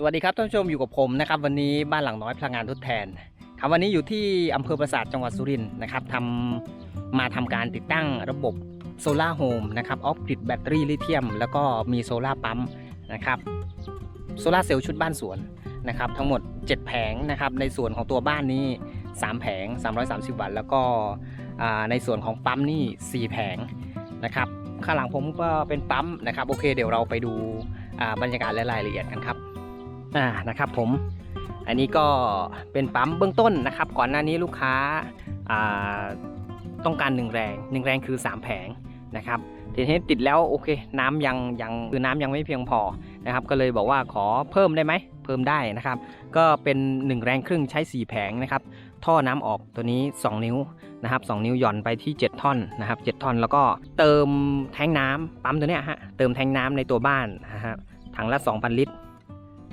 สวัสดีครับท่านผู้ชมอยู่กับผมนะครับวันนี้บ้านหลังน้อยพลังงานทดแทนครับวันนี้อยู่ที่อำเภอปราสาทจังหวัดสุรินทร์นะครับทำมาทำการติดตั้งระบบโซลาร์โฮมนะครับออฟกริดแบตเตอรี่ลิเธียม แล้วก็มีโซลาร์ปั๊มนะครับโซลาร์เซลล์ชุดบ้านสวนนะครับทั้งหมด 7 แผงนะครับในส่วนของตัวบ้านนี้ 3 แผง 330 วัตต์แล้วก็ในส่วนของปั๊มนี่ 4 แผงนะครับข้างหลังผมก็เป็นปั๊มนะครับโอเคเดี๋ยวเราไปดูบรรยากาศและรายละเอียดกันครับ อ่านะครับผมอันนี้ก็เป็นปั๊มเบื้องต้นนะครับ ก่อนหน้านี้ลูกค้าอ่าต้องการ1แรง1แรงคือ 3 แผงนะครับทีนี้ติดแล้วโอเคน้ำยังยังคือน้ำยังไม่เพียงพอนะครับ ก็เลยบอกว่าขอเพิ่มได้ไหมเพิ่มได้นะครับ ก็เป็น 1 แรงครึ่งใช้ 4 แผงนะครับ ท่อน้ำออกตัวนี้ 2 นิ้วนะครับ2นิ้วหย่อนไปที่ 7 ท่อนนะครับ7ท่อนแล้วก็เติมแทงน้ำปั๊มตัวเนี้ยฮะเติมแทงน้ำในตัวบ้านนะฮะถังละ 2,000 ลิตร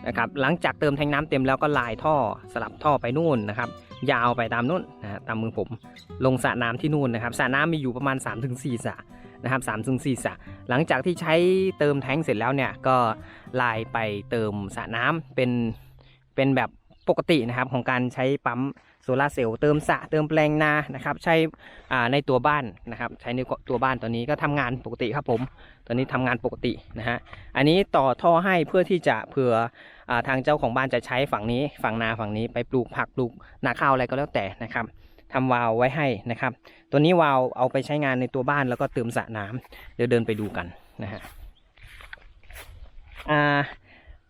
นะครับหลังจากเติมแทงน้ำเต็มแล้วก็ลายท่อสลับท่อไปนู่นนะครับยาวไปตามนู่นนะตามมือผมลงสระน้ำที่นู่นนะครับสระน้ำมีอยู่ประมาณ 3-4สระนะครับ3-4สระหลังจากที่ใช้เติมแทงเสร็จแล้วเนี่ยก็ลายไปเติมสระน้ำเป็นเป็นแบบปกตินะครับของการใช้ปั๊มโซลาเซลล์เติมสระเติมแปลงนานะครับใช้อ่าในตัวบ้านนะครับใช้ในตัวบ้านตัวนี้ก็ทำงานปกติครับผม ตอนนี้ทำงานปกตินะฮะอันนี้ต่อท่อให้เพื่อที่จะเผื่อ ทางเจ้าของบ้านจะใช้ฝั่งนี้ฝั่งนาฝั่งนี้ไปปลูกผักปลูกนาข้าวอะไรก็แล้วแต่นะครับทำวาล์วไว้ให้นะครับ ตัวนี้วาล์วเอาไปใช้งานในตัวบ้านแล้วก็เติมสระน้ำเดี๋ยวเดินไปดูกันนะฮะอ่า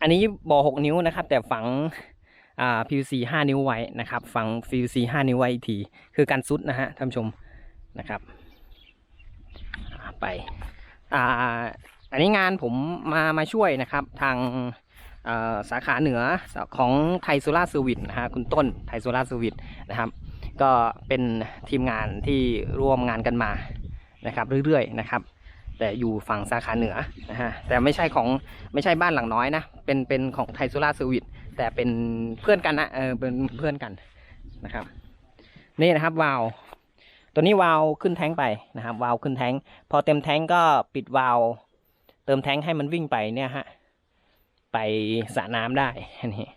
อันนี้บ่อ6นิ้วนะครับ แต่ฝังอ่า PVC 5นิ้วไว้นะครับ ฝัง PVC 5นิ้วไว้อีกทีคือการซุดนะฮะท่านชมนะครับไปอ่าอันนี้งานผมมามาช่วยนะครับทาง สาขาเหนือของไทยโซลาเซอร์วิสนะฮะคุณต้นไทยโซลาเซอร์วิสนะครับ ก็เป็นทีมงานที่ร่วมงานกันมานะครับเรื่อยๆนะครับ แต่อยู่ฝั่งสาขาเหนือนะฮะแต่ไม่ใช่ของไม่ใช่บ้านหลังน้อยนะเป็นเป็นของไทยโซลาเซอร์วิสแต่เป็นเพื่อนกันนะเออเป็นเพื่อนกันนะครับนี่นะครับวาล์วตัวนี้วาล์วขึ้นแท้งไปนะครับวาล์วขึ้นแท้งพอเต็มแท้งก็ปิดวาล์วเติมแท้งให้มันวิ่งไปเนี่ยฮะ ไปสระน้ำได้อันนี้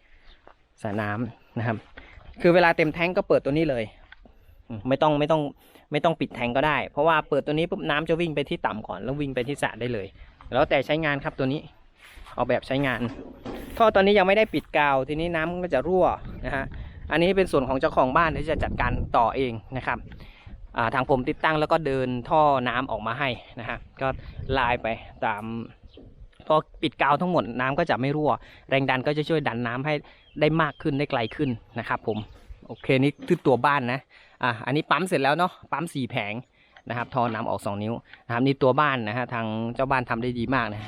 สระน้ำนะครับ คือเวลาเต็มแท้งก็เปิดตัวนี้เลย ไม่ต้องไม่ต้องไม่ต้องปิดแทงก็ได้ เพราะว่าเปิดตัวนี้ปุ๊บน้ำจะวิ่งไปที่ต่ำก่อนแล้ววิ่งไปที่สระได้เลย แล้วแต่ใช้งานครับตัวนี้ออกแบบใช้งานท่อตอนนี้ยังไม่ได้ปิดกาว ทีนี้น้ำมันก็จะรั่วนะฮะอันนี้เป็นส่วนของเจ้าของบ้านที่จะจัดการต่อเองนะครับทางผมติดตั้งแล้วก็เดินท่อน้ำออกมาให้นะฮะก็ลายไปตาม พอปิดกาวทั้งหมดน้ำก็จะไม่รั่ว แรงดันก็จะช่วยดันน้ำให้ได้มากขึ้นได้ไกลขึ้นนะครับผมโอเคนี่คือตัวบ้านนะอะอันนี้ปั๊มเสร็จแล้วเนาะปั๊มสี่แผงนะครับท่อน้ำออก 2 นิ้วนะครับนี่ตัวบ้านนะฮะทางเจ้าบ้านทำได้ดีมากนะ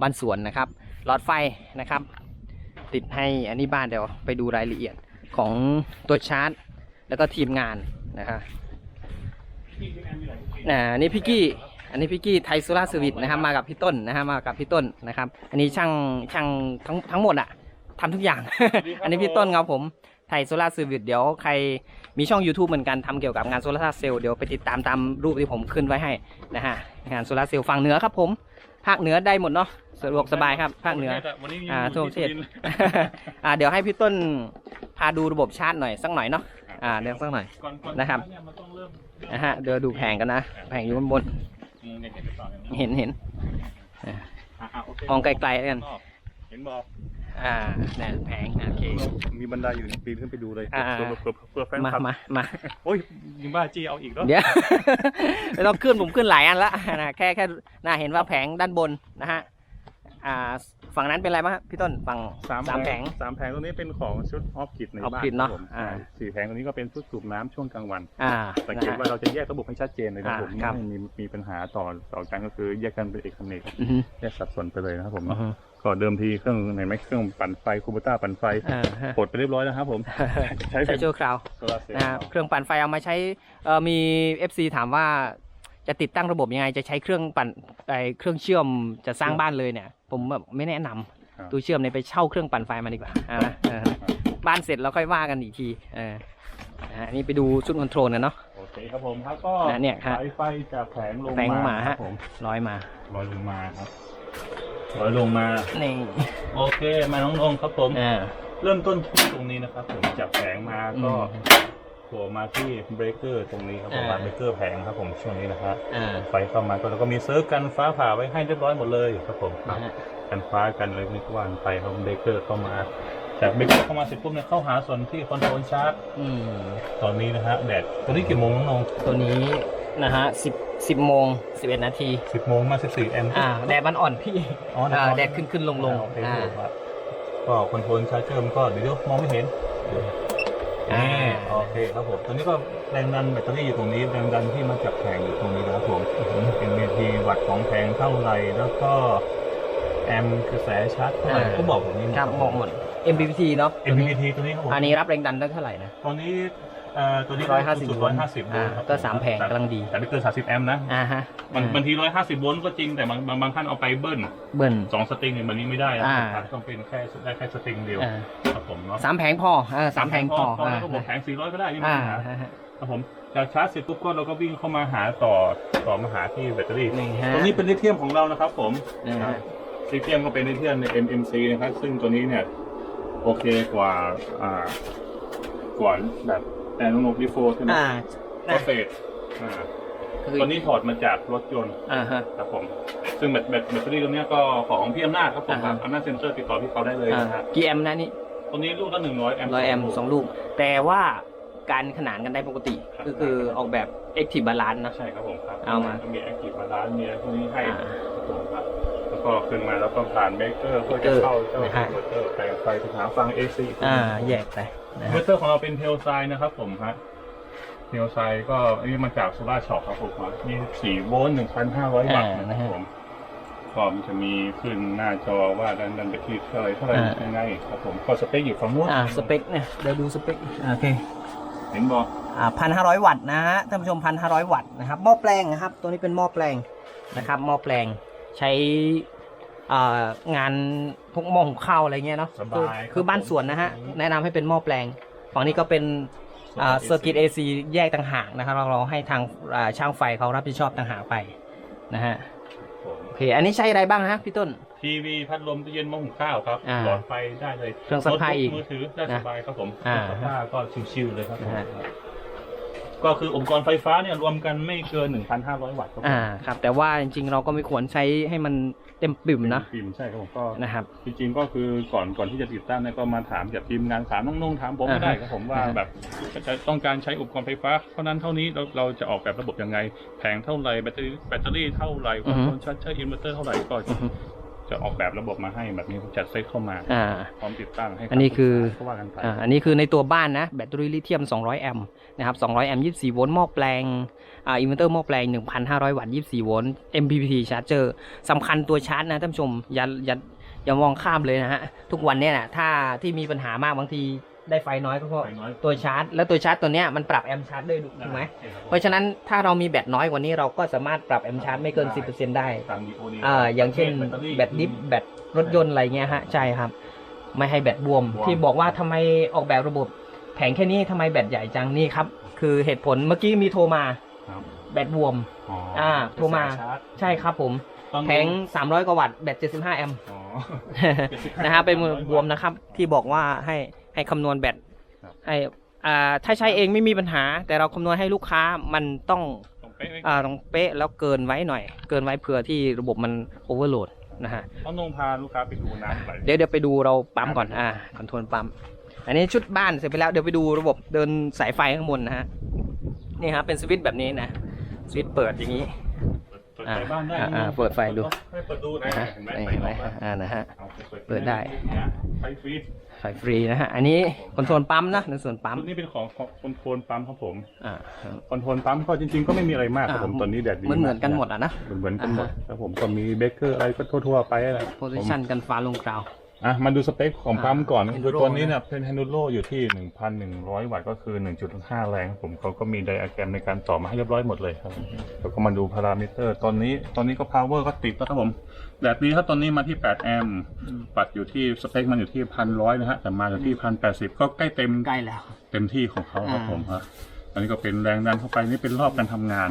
บ้านสวนนะครับหลอดไฟนะครับ ติดให้อันนี้บ้านเดี๋ยวไปดูรายละเอียดของตัวชาร์จ แล้วก็ทีมงานนะครับอ่านี่พี่กี้ อันนี้พี่กี้ไทยโซลาร์เซอร์วิสนะครับมากับพี่ต้นนะฮะมากับพี่ต้นนะครับ อันนี้ช่างช่างทั้งทั้งหมดอะทำทุกอย่าง อันนี้พี่ต้นครับผมไทยโซลาร์เซอร์วิสเดี๋ยวใครมีช่อง YouTube เหมือนกันทำเกี่ยวกับงานโซลาร์เซลล์เดี๋ยวไปติดตามตามรูปที่ผมขึ้นไว้ให้นะฮะงานโซลาร์เซลล์ฝั่งเหนือครับผม ภาคเหนือได้หมดเนาะสะดวกสบายครับ ภาคเหนือวันนี้อ่าทั่วประเทศที่สุรินทร์อ่าเดี๋ยวให้พี่ต้นพาดูระบบชาร์จหน่อยสักหน่อยเนาะอ่าเดี๋ยวสักหน่อยก่อนก่อนนะครับเนี่ยมันต้องเริ่มนะฮะเดี๋ยวดูแผงกันนะแผงอยู่บนบนอืม เด็กๆไปต่อกันเห็นเห็นอะอะโอเคมองไกลๆแล้วกันเห็นบอกอ่าเนี่ยแผงโอเคมีบันไดอยู่ปีนขึ้นไปดูเลยอ่าเพื่อเพื่อเพื่อแฟนมาคลับมามาโอ้ยยิงบ้าจี้เอาอีกแล้วเดี๋ยวไม่ต้องขึ้นผมขึ้นหลายอันละนะแค่แค่น่าเห็นว่าแผงด้านบนนะฮะอ่า ฝั่งนั้นเป็นอะไรบ้างครับพี่ต้นฝั่งสามแผงสามแผงตรงนี้เป็นของชุดออฟกิดใน Off บ้าน Grid เนอะครับผมอ่าสี่แผงตรงนี้ก็เป็นชุดสูบน้ำช่วงกลางวันอ่าสังนะเกตฮะว่าเราจะแยกระบบให้ชัดเจนเลยนะครับผมอ่าครับไม่ให้มีมีปัญหาต่อต่อกันก็คือแยกกันเป็นเอกเนกอือฮึแยกสัดส่วนไปเลยนะครับผมอือฮึก็เดิมทีเครื่องไหนไหมเครื่องปั่นไฟคูบูต้าปั่นไฟอ่าฮะปลดไปเรียบร้อยแล้วครับผมใช้ใช้เป็นชั่วคราวโซลาร์เซลล์นะครับเครื่องปั่นไฟเอามาใช้เอ่อมี FC ถามว่า จะติดตั้งระบบยังไง จะใช้เครื่องปั่นไอเครื่องเชื่อมจะสร้างบ้านเลยเนี่ย ผมแบบไม่แนะนำตัวเชื่อมเนี่ยไปเช่าเครื่องปั่นไฟมาดีกว่าอ่านะเออบ้านเสร็จแล้วค่อยว่ากันอีกทีเอออ่านี่ไปดูชุดคอนโทรลกันเนาะ โอเคครับผมครับก็นะเนี่ยฮะสายไฟจากแผงลงแผงลงมาคฮะ รับผมร้อยมาลอยลงมาครับถอยลงมา นี่โอเค มาน้องนงครับผมอ่าเริ่มต้นที่ตรงนี้นะครับ ผมจากแผงมาก็ อืมโผล่มาที่เบรกเกอร์ตรงนี้ครับผมอ่าวางเบรกเกอร์แผงครับผมช่วงนี้นะฮะอ่า ไฟเข้ามาก็แล้วก็มีเซิร์ฟกันฟ้าผ่าไว้ให้เรียบร้อยหมดเลยครับผมนะฮะกันฟ้ากันเลยไม่กวานไปครับเบรกเกอร์เข้ามา จากเบรกเกอร์เข้ามาเสร็จปุ๊บเนี่ยเข้าหาส่วนที่คอนโทรลชาร์จอืม ตอนนี้นะฮะแดดตอนนี้กี่โมงน้องนงตัวนี้นะฮะสิบสิบโมงสิบเอ็ดนาที สิบโมงมาสิบสี่แอมป์อ่า แดดมันอ่อนพี่อ๋ออ่าอ่าแดดขึ้นขึ้นลงลงโอเคอ่า ครับก็คอนโทรลชาร์จเจอร์มันก็เดี๋ยวมองไม่เห็น อ่านี่โอเคครับผมตัวนี้ก็แรงดันแบตเตอรี่อยู่ตรงนี้แรงดันที่มาจากแผงอยู่ตรงนี้นะครับผมเป็นเมทีวัตต์ของแผงเท่าไหร่แล้วก็แอมป์กระแสชาร์จเท่าไหร่ก็บอกผมนี่ครับบอกหมด MPPT เนาะเอ็มพีทีตัวนี้ครับผมอันนี้รับแรงดันได้เท่าไหร่นะ ตอนนี้เอ่อตัวนี้ร้อยห้าสิบสุดร้อยห้าสิบโวอ่าลต์ครับก็สามแผงกำลังดี แต่ไม่เกินสามสิบแอมป์นะอ่าฮะมันอ่าบางทีร้อยห้าสิบโวลต์ก็จริงแต่บางบางบางท่านเอาไปเบิ้ลเบิ้ลสองสตริงเนี่ยแบบนี้ไม่ได้นะอ่า ต้องเป็นแค่ได้แค่สตริงเดียวอ่าครับผมเนาะสามแผงพออ่าสามแผงพอพออ่าแล้วก็บอกแผงสี่ร้อยก็ได้นี่ไม่อ่ามีปัญหาฮะฮะ ครับผมจากชาร์จเสร็จปุ๊บก็เราก็วิ่งเข้ามาหาต่อต่อมาหาที่แบตเตอรี่นี่ฮะ ตรงนี้เป็นลิเธียมของเรานะครับผม อ่า ลิเธียมก็เป็นลิเธียมใน NMC นะครับ ซึ่งตัวนี้เนี่ย โอเคกว่าอ่ากว่าแบบ แอนโนดีโฟใช่ไหมอ่าก็เฟสอ่าคือตัวนี้ถอดมาจากรถยนต์อ่าฮะ ครับผม ซึ่งแบตแบตแบตเตอรี่ตัวเนี้ยก็ของพี่อำนาจครับผมอ่าฮะ อำนาจเซ็นเตอร์ติดต่อพี่เขาได้เลยอ่านะฮะกี่แอมป์นะนี่ตัวนี้ลูกละหนึ่งร้อยแอมป์ร้อยแอมป์สองลูก แต่ว่าการขนานกันได้ปกติครับก็คือออกแบบ Active Balance นะ ใช่ครับผมครับเอามา มีแอคทีฟบาลานซ์มีอะไรพวกนี้ให้อ่า ครับผมครับ แล้วก็ขึ้นมาแล้วก็ผ่านเมกเกอร์เพื่อจะเข้าเจ้านะฮะอินเวอร์เตอร์แปลงไฟไปหาฟัง AC อ่า แยกไป นะอินเวอฮะร์เตอร์ของเราเป็นเทลไซน์นะครับผมฮะเทลไซน์ก็อันนี้มาจากโซล่าช็อคครับผมฮะมี4โวลต์1,500วัตต์นะครับผมก็มันจะมีขึ้นหน้าจอว่าดันดันไปที่เท่าไหรเท่าไหรยังไงครับผมก็สเปคอยู่ฝั่งนู้นอ่าสเปคเนี่ยเดี๋ยวดูสเปคโอเคเห็นบอกอ่าพันห้าร้อยวัตต์นะฮะท่านผู้ชมพันห้าร้อยวัตต์นะครับหม้อแปลงนะครับ ตัวนี้เป็นหม้อแปลงนะครับหม้อแปลงใช้อ่า งานพวกหม้อหุงข้าวอะไรเงี้ยเนาะสคือบายคือบ้านสวนนะฮะแนะนำให้เป็นหม้อแปลง ฝั่งนี้ก็เป็นอ่าเซอร์กิตเอซีแยกต่างหากนะครับ เราเราให้ทางอ่าช่างไฟเขารับผิดชอบต่างหากไปนะฮะผมโอเคอันนี้ใช้อะไรบ้างฮะพี่ต้น ทีวีพัดลมตู้เย็นหม้อหุงข้าวครับอ่าหลอดไฟได้เลยเครื่องซักผ้าอีกโน้ตบุ๊มือถือได้นะสบายครับผมอ่า เครื่องซักผ้าก็ชิวๆเลยครับผมนะฮะ ก็คืออุปกรณ์ไฟฟ้าเนี่ยรวมกันไม่เกิน 1,500 วัตต์ครับผมอ่าครับ แต่ว่าจริงๆ เราก็ไม่ควรใช้ให้มันเต็มปิ่มนะฟิล์มใช่ครับผมก็นะครับ จริงๆก็คือก่อนก่อนที่จะติดตั้งเนี่ยก็มาถามจากทีมงานถามน้องๆถามผมก็ได้ครับผมว่าอ่าฮะแบบจะต้องการใช้อุปกรณ์ไฟฟ้าเท่านั้นเท่านี้เราเราจะออกแบบระบบยังไงแผงเท่าไหร่แบตเตอรี่แบตเตอรี่เท่าไหร่คอนโทรลชัตเตอร์อินเวอร์เตอร์เท่าไหร่ก็ จะอือฮึจะออกแบบระบบมาให้แบบนี้จัดเซตเข้ามาอ่าพร้อมติดตั้งให้อันนี้คือเขาว่ากันไปอ่าอันนี้คือในตัวบ้านนะแบตเตอรี่ลิเธียม 200 แอมป์นะครับ 200 แอมป์ 24 โวลต์หม้อแปลงอ่าอินเวอร์เตอร์หม้อแปลง 1,500 วัตต์ 24 โวลต์ MPPT ชาร์จเจอร์สำคัญตัวชาร์จนะท่านผู้ชมอย่าอย่าอย่ามองข้ามเลยนะฮะ ทุกวันเนี่ยนะถ้าที่มีปัญหามากบางที ได้ไฟน้อยก็เพราะไฟน้อยตัวชาร์จ แล้วตัวชาร์จตัวเนี้ยมันปรับแอมป์ชาร์จได้ถูกไหมใช่ครับเพราะฉะนั้นถ้าเรามีแบตน้อยกว่านี้เราก็สามารถปรับแอมป์ชาร์จไม่เกิน 10%ได้ ตาม DOD อ่าอย่างเช่นตตรี่แบตดิฟแบตรถยนต์อะไรเงี้ยฮะใช่ครับ ไม่ให้แบตบวม บวม ที่บอกว่าทำไมออกแบบระบบ แผงแค่นี้ทำไมแบตใหญ่จังนี่ครับ คือเหตุผลเมื่อกี้มีโทรมาครับแบตบวม อ๋ออ่าโทรมา สยชร์จใช่ครับผม ต้องแผง 300 กว่าวัตต์แบต 75 แอมป์ อ๋อ นะฮะเป็นมือบวมนะครับ ที่บอกว่าให้ ให้คำนวณแบตครับ ให้อ่าถ้าใช้เองไม่มีปัญหา แต่เราคำนวณให้ลูกค้ามันต้องต้องเป๊ะไหมอ่าต้องเป๊ะแล้วเกินไว้หน่อย เกินไว้เผื่อที่ระบบมันโอเวอร์โหลดนะฮะ ต้องนงพาลูกค้าไปดูน้ำไหลเดี๋ยวเดี๋ยวไปดูเราปั๊มก่อน อ่าคอนโทรลปั๊ม อันนี้ชุดบ้านเสร็จไปแล้ว เดี๋ยวไปดูระบบเดินสายไฟข้างบนนะฮะ นี่ครับเป็นสวิตช์แบบนี้นะ สวิตช์เปิดอย่างนี้ เปิดไฟบ้านได้อ่าอ่าเปิดไฟดู ให้เปิดดูนะนะฮะเห็นไหมนี่ไฟเห็นไหมออกแล้วอ่านะฮะ อาไปเปิดได้ ไฟฟรีไฟฟรีนะฮะ อันนี้คอนโทรลปั๊มนะในส่วนปั๊ม ชุดนี้เป็นของคอนโทรลปั๊มครับผมอ่าคอนโทรลปั๊มก็จริง ๆ ก็ไม่มีอะไรมากครับผมอ่าตอนนี้แดดดีเหมือนเหมือนกันหมดอะนะ เหมือนเหมือนกันหมดอ่าฮะครับผมก็มีเบเกอร์อะไรก็ทั่วๆไปแหละ โพซิชันกันฟ้าลงกราว อะมาดูสเปคของปั๊มก่อนอ่าคือ Enduro ตัวนี้เนี่ยเป็น Enduro อยู่ที่ 1,100 วัตต์ก็คือ 1.5 แรงครับผมเขาก็มีไดอะแกรมในการต่อมาให้เรียบร้อยหมดเลยครับแล้วก็มาดูพารามิเตอร์ตอนนี้ตอนนี้ก็ power ก็ติดแล้วครับผมแบตนี้ครับตอนนี้มาที่ 8 แอมป์ปัดอยู่ที่สเปคมันอยู่ที่ 1,100 นะฮะ แต่มาอยู่ที่ 1,080 ก็ใกล้เต็ม ใกล้แล้ว เต็มที่ของเขาครับอ่า ผมครับอันนี้ก็เป็นแรงดันเข้าไปนี่เป็นรอบการทำงาน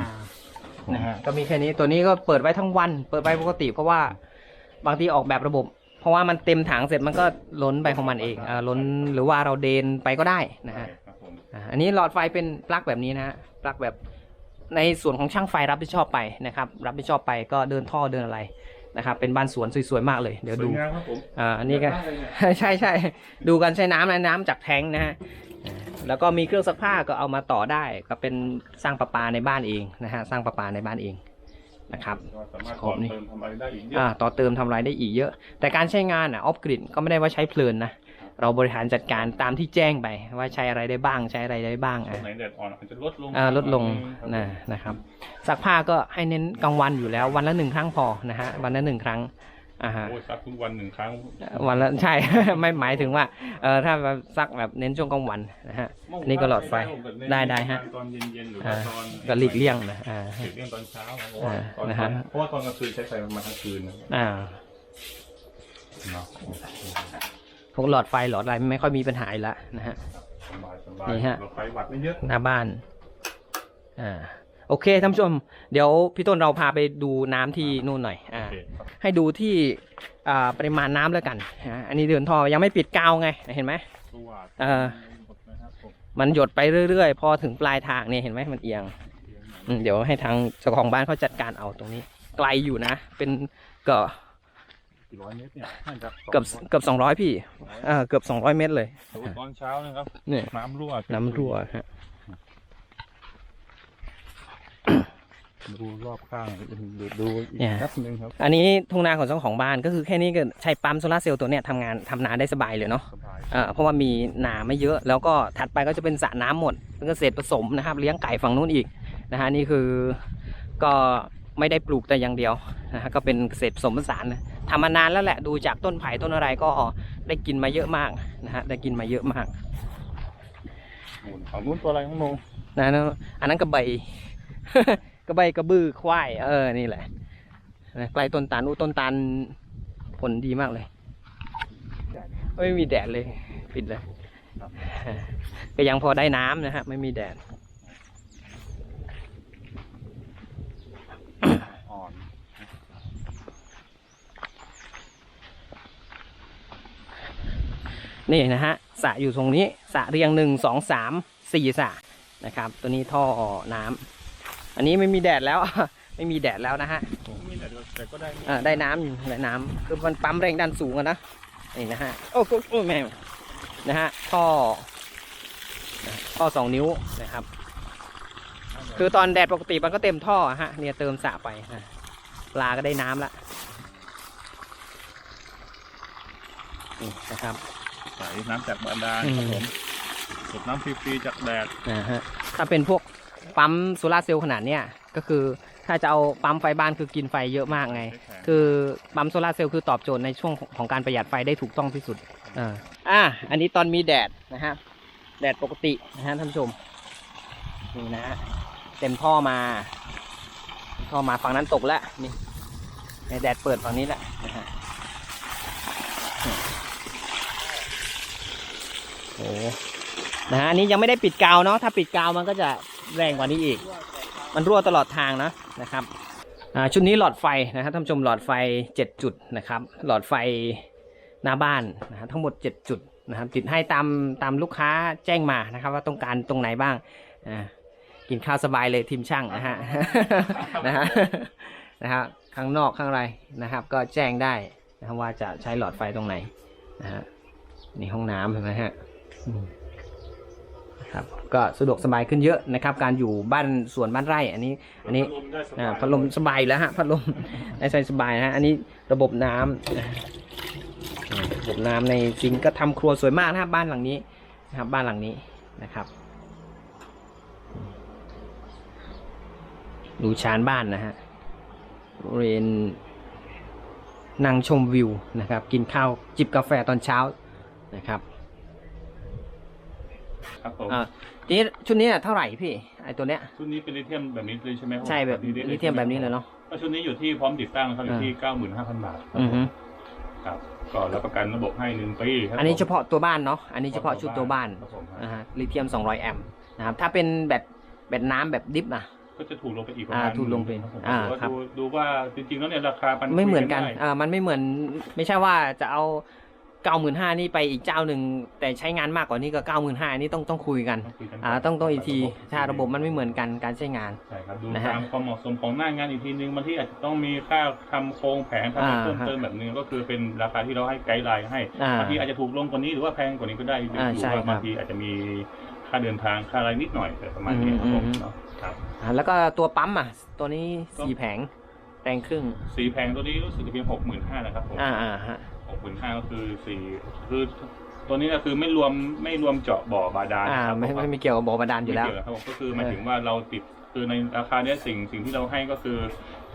นะฮะก็มีแค่นี้ตัวนี้ก็เปิดไว้ทั้งวัน เปิดไว้ปกติเพราะว่าบางทีออกแบบระบบ เพราะว่ามันเต็มถังเสร็จมันก็ล้นไปของมันเองอ่าล้นหรือว่าเราเดนไปก็ได้นะฮะครับผมอ่าอันนี้หลอดไฟเป็นปลั๊กแบบนี้นะฮะปลั๊กแบบในส่วนของช่างไฟรับผิดชอบไปนะครับ รับผิดชอบไปก็เดินท่อเดินอะไรนะครับ เป็นบ้านสวนสวยๆมากเลยเดี๋ยวสดูวยงามครับผมอ่าอันนี้ก็ ได้เลยเนี่ย ใช่ใช่ดูกันใช้น้ำนะน้ำจากแทงค์นะฮะอ่าแล้วก็มีเครื่องซักผ้าก็เอามาต่อได้ ก็เป็นสร้างประปาในบ้านเองนะฮะสร้างประปาในบ้านเอง นะครับก็สามารถขอบนี่เติมทำอะไรได้อีกเยอะอ่าต่อเติมทำรายได้อีกเยอะ แต่การใช้งานอะออฟกริดก็ไม่ได้ว่าใช้เพลินนะเราบริหารจัดการตามที่แจ้งไปว่าใช้อะไรได้บ้างใช้อะไรได้บ้างตรอะงไหนแดดอ่อนอาจจะลดลงอ่าลดลงครับนะนะครับซักผ้าก็ให้เน้นกลางวันอยู่แล้ววันละหนึ่งครั้งพอนะฮะวันละหนึ่งครั้ง อ่าฮะ โอ้ยซักทุกวันหนึ่งครั้งวันละใช่ ไม่หมายถึงว่าเออถ้าแบบซักแบบเน้นช่วงกลางวันนะฮะอันนี้ก็หลอดไฟได้ได้ฮะ ตอนเย็นๆหรืออ่าว่าตอนก็หลีกเลี่ยงนะอ่า หลีกเลี่ยงตอนเช้าครับเพราะอ่าว่าตอนนะฮะ เพราะว่าตอนกลางคืนใช้ไฟประมาณทั้งคืนนะอ่า เนาะพวกหลอดไฟหลอดอะไรไม่ค่อยมีปัญหาอยู่แล้วนะฮะ สบายสบายนี่ฮะเราไฟวัดไม่เยอะหน้าบ้าน อ่า โอเคท่านผู้ชม เดี๋ยวพี่ต้นเราพาไปดูน้ำที่นู่นหน่อยอ่าโอเคครับให้ดูที่อ่าปริมาณน้ำแล้วกันอ่าอันนี้เดินท่อยังไม่ปิดกาวไงเห็นไหมตัวเออหมดนะครับผมมันหยดไปเรื่อยๆ พอถึงปลายทางเนี่ยเห็นไหมมันเอียงอืมเดี๋ยวให้ทางเจ้าของบ้านเขาจัดการเอาตรงนี้ ไกลอยู่นะ เป็นเกือบกี่ร้อยเมตรเนี่ยน่าจะเกือบเกือบสองร้อยพี่อ่าเกือบสองร้อยเมตรเลยสมมุติตอนเช้านะครับเนี่ยน้ำรั่วน้ำรั่วฮะ ดูรอบข้างดูดูอีกเนี่ยแป๊บนึงครับ อันนี้ทุ่งนาของเจ้าของบ้านก็คือแค่นี้ก็ใช้ปั๊มโซลาร์เซลล์ตัวเนี้ยทำงานทำนาได้สบายเลยเนาะสบายเอ่อเพราะว่ามีนาไม่เยอะ แล้วก็ถัดไปก็จะเป็นสระน้ำหมดเป็นเกษตรผสมนะครับ เลี้ยงไก่ฝั่งนู้นอีกนะฮะนี่คือก็ไม่ได้ปลูกแต่อย่างเดียวนะฮะก็เป็นเกษตรผสมผสานนะทำมานานแล้วแหละดูจากต้นไผ่ต้นอะไรก็ได้กินมาเยอะมากนะฮะได้กินมาเยอะมากนู่นฝั่งนู้นตัวอะไรน้องโมนะนะอันนั้นกระใบ กระใบกระบือควาย เออ นี่แหละนะใกล้ต้นตาลอู้ต้นตาลผลดีมากเลย ไม่มีแดดเลย ปิดเลย ก็ยังพอได้น้ำนะฮะ ไม่มีแดดนนี่นะฮะสระอยู่ตรงนี้สระเรียงหนึ่งสองสามสี่สระนะครับ ตัวนี้ท่อน้ำ อันนี้ไม่มีแดดแล้ว ไม่มีแดดแล้วนะฮะมีแต่แต่ก็ได้อ่าได้น้ำอยู่ได้น้ำคือมันปั๊มแรงดันสูงอะนะนี่นะฮะโอ้โหโอ้แม่นะฮะท่อท่อสองนิ้วนะครับ คือตอนแดดปกติมันก็เต็มท่ออะฮะเนี่ยเติมสระไปนะปลาก็ได้น้ำละนี่นะครับใส่น้ำจากบาดาลอืมครับผมสูบน้ำฟรีๆจากแดดนะฮะถ้าเป็นพวก ปั๊มโซลาร์เซลล์ขนาดเนี้ยก็คือถ้าจะเอาปั๊มไฟบ้านคือกินไฟเยอะมากไง คือปั๊มโซลาร์เซลล์คือตอบโจทย์ในช่วงของการประหยัดไฟได้ถูกต้องที่สุดอ่าอ่าอันนี้ตอนมีแดดนะฮะแดดปกตินะฮะท่านผู้ชมนี่นะฮะเต็มท่อมาท่อมาฝั่งนั้นตกแล้วนี่ในแดดเปิดฝั่งนี้แหละนะฮะโอ้โหนะฮะอันนี้ยังไม่ได้ปิดกาวเนาะถ้าปิดกาวมันก็จะ แรงกว่านี้อีก มันรั่วตลอดทางนะนะครับชุดนี้หลอดไฟนะครับท่านผู้ชมหลอดไฟ 7 จุดนะครับ หลอดไฟหน้าบ้านนะฮะทั้งหมด 7 จุดนะครับติดให้ตามตามลูกค้าแจ้งมานะครับ ว่าต้องการตรงไหนบ้างอ่ากินข้าวสบายเลยทีมช่างนะฮะนะฮะนะฮะข้างนอกข้างในนะครับ ก็แจ้งได้นะครับว่าจะใช้หลอดไฟตรงไหนนะฮะนี่ห้องน้ำเห็นไหมฮะ ครับก็สะดวกสบายขึ้นเยอะนะครับ การอยู่บ้านสวนบ้านไร่อันนี้ อันนี้อ่าพัดลมสบายอยู่แล้วฮะพัดลมได้ใช้สบายนะฮะอันนี้ระบบน้ำนะอ่าระบบน้ำในซิงก์ก็ทำครัวสวยมากนะครับบ้านหลังนี้นะครับบ้านหลังนี้นะครับ ดูชานบ้านนะฮะบริเวณนั่งชมวิวนะครับ กินข้าวจิบกาแฟตอนเช้านะครับ ครับผมอ่าทีนี้ชุดนี้เท่าไหร่พี่ไอตัวเนี้ยชุดนี้เป็นลิเธียมแบบนี้เลยใช่ไหมครับใช่แบบลิเทียมแบบนี้เลยเนาะก็ชุดนี้อยู่ที่พร้อมติดตั้งนะครับอยู่ที่เก้าหมื่นห้าพันบาทครับอือฮึครับก็รับประกันระบบให้หนึ่งปีครับอันนี้เฉพาะตัวบ้านเนาะอันนี้เฉพาะชุดตัวบ้านครับผมนะฮะลิเธียม200แอมป์นะครับถ้าเป็นแบตแบตน้ำแบบดิฟนะก็จะถูกลงไปอีกประอ่ามาณถูกลงไปครับผมอ่าดูว่าครับดูดูว่าจริงๆแล้วเนี่ยราคามันไม่เหมือนกันคุยได้อ่ามันไม่เหมือนไม่ใช่ว่าจะเอา เก้าหมื่นห้านี่ไปอีกเจ้าหนึ่งแต่ใช้งานมากกว่านี้ก็เก้าหมื่นห้านี่ต้องต้องคุยกันต้องคุยกันอ่าต้องต้องอีกทีระบบถ้าระบบมันไม่เหมือนกันการใช้งาน ใช่ครับดูนะฮะตามความเหมาะสมของหน้างานอีกทีนึงบางที่อาจจะต้องมีค่าทำโครงแผงทำอะไรอ่าเพิ่มเติมแบบนึงก็คือเป็นราคาที่เราให้ไกด์ไลน์ให้อ่าบางทีอาจจะถูกลงกว่านี้หรือว่าแพงกว่านี้ก็ได้อยู่อ่าอยู่ใช่ว่าครับบางทีอาจจะมีค่าเดินทางค่าอะไรนิดหน่อยแต่ประมาณนี้ครับผมอืมเนาะครับ อ่าแล้วก็ตัวปั๊มอะ ตัวนี้สี่แผงแรงครึ่งสีแพงตัวนี้รู้สึกจะเป็นหกหมื่นห้านะครับผม อ่าอ่าฮะ หกหมื่นห้าก็คือสี่คือตัวนี้ก็คือไม่รวมไม่รวมเจาะบ่อบาดาลอ่านะครับไม่ผมไม่ไม่เกี่ยวกับบ่อบาดาลอยู่แล้วไม่เกี่ยวครับผมก็คือหมายถึงว่าเราติดคือในราคาเนี้ยสิ่งสิ่งที่เราให้ก็คือ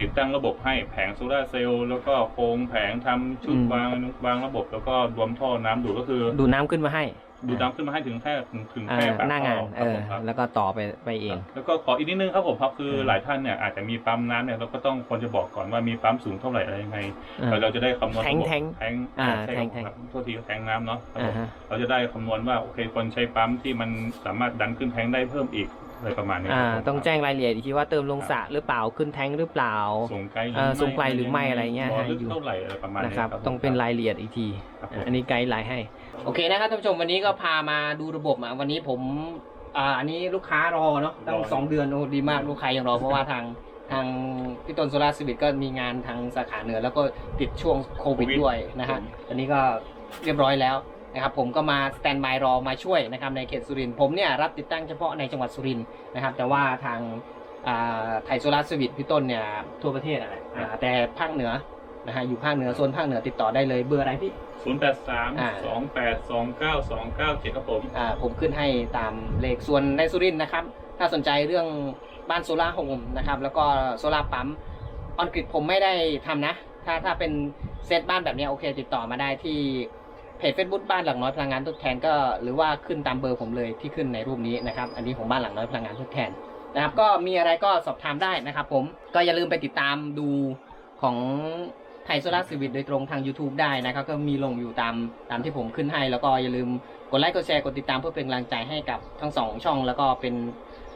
ติดตั้งระบบให้แผงโซลาร์เซลล์แล้วก็โครงแผงทำชุดอืมวางวางระบบ แล้วก็รวมท่อน้ำดูดก็คือ ดูดน้ำขึ้นมาให้ ดูดน้ำขึ้นมาให้ถึงแค่ถึงถึงอ่าแค่ปากหน้างานท่อเออครับผมครับแล้วก็ต่อไปไปเอง แล้วก็ขออีกนิดนึงครับผมครับคือเออหลายท่านเนี่ยอาจจะมีปั๊มน้ำเนี่ยเราก็ต้องควรจะบอกก่อนว่ามีปั๊มสูงเท่าไหร่อะไรยังไงอ่าแล้วเราจะได้คำนวณแทงระบบแทงแทงอ่าใช่แทงครับแทงครับโทษทีแทงน้ำเนาะครับผอ่ามฮะเราจะได้คำนวณว่าโอเคคนใช้ปั๊มที่มันสามารถดันขึ้นแทงได้เพิ่มอีก อะไรประมาณนี้อ่าครับผมต้องแจ้งรายละเอียดอีกทีว่าเติมลงสระหรือเปล่าขึ้นแทงค์หรือเปล่าส่งไกลหรือเอ่อไม่ส่งไกลหรือไม่อะไรเงี้ยบ่ให้ลึกอยู่เท่าไหร่อะไรประมาณนี้นะครับผมต้องเป็นรายละเอียดอีกทีครับผมอันนี้ไกด์ไลน์ให้ โอเคนะครับท่านผู้ชมวันนี้ก็พามาดูระบบอะวันนี้ผมอ่าอันนี้ลูกค้ารอเนาะตั้งสองเดือนโอ้ดีมากลูกค้ายังรอเพราะว่าทางทางพี่ต้นโซลาร์สวิตก็มีงานทางสาขาเหนือ แล้วก็ติดช่วงโควิดด้วยนะฮะอันนี้ก็เรียบร้อยแล้ว นะครับผมก็มาสแตนบายรอมาช่วยนะครับในเขตสุรินทร์ผมเนี่ยรับติดตั้งเฉพาะในจังหวัดสุรินทร์นะครับแต่ว่าทางอ่าไทยโซลาร์สวิตพี่ต้นเนี่ยทั่วประเทศอะไรอ่าแต่ภาคเหนือนะฮะอยู่ภาคเหนือโซนภาคเหนือติดต่อได้เลยเบอร์อะไรพี่ศูนย์แปดสามอ่าสองแปดสองเก้าสองเก้าเจ็ดครับผมอ่าผมขึ้นให้ตามเลขส่วนในสุรินทร์นะครับ ถ้าสนใจเรื่องบ้านโซลาร์โฮมนะครับ แล้วก็โซลาร์ปั๊มออนกริดผมไม่ได้ทำนะ ถ้าถ้าเป็นเซตบ้านแบบเนี้ยโอเค ติดต่อมาได้ที่ เพจ Facebook บ้านหลังน้อยพลังงานทดแทนก็หรือว่าขึ้นตามเบอร์ผมเลยที่ขึ้นในรูปนี้นะครับ อันนี้ของบ้านหลังน้อยพลังงานทดแทนนะครับก็มีอะไรก็สอบถามได้นะครับ ผมก็อย่าลืมไปติดตามดูของไทยโซลาร์สวิตโดยตรงทาง YouTube ได้นะครับ ก็มีลงอยู่ตามตามที่ผมขึ้นให้ แล้วก็อย่าลืมกดไลค์กดแชร์กดติดตามเพื่อเป็นกำลังใจให้กับทั้งสองช่อง แล้วก็เป็น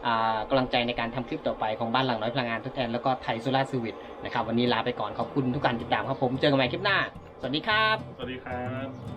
อ่ากำลังใจในการทำคลิปต่อไปของบ้านหลังน้อยพลังงานทดแทนแล้วก็ไทยโซลาร์สวิตนะครับวันนี้ลาไปก่อนขอบคุณทุกการติดตามครับผมเจอกันใหม่คลิปหน้า สวัสดีครับ สวัสดีครับ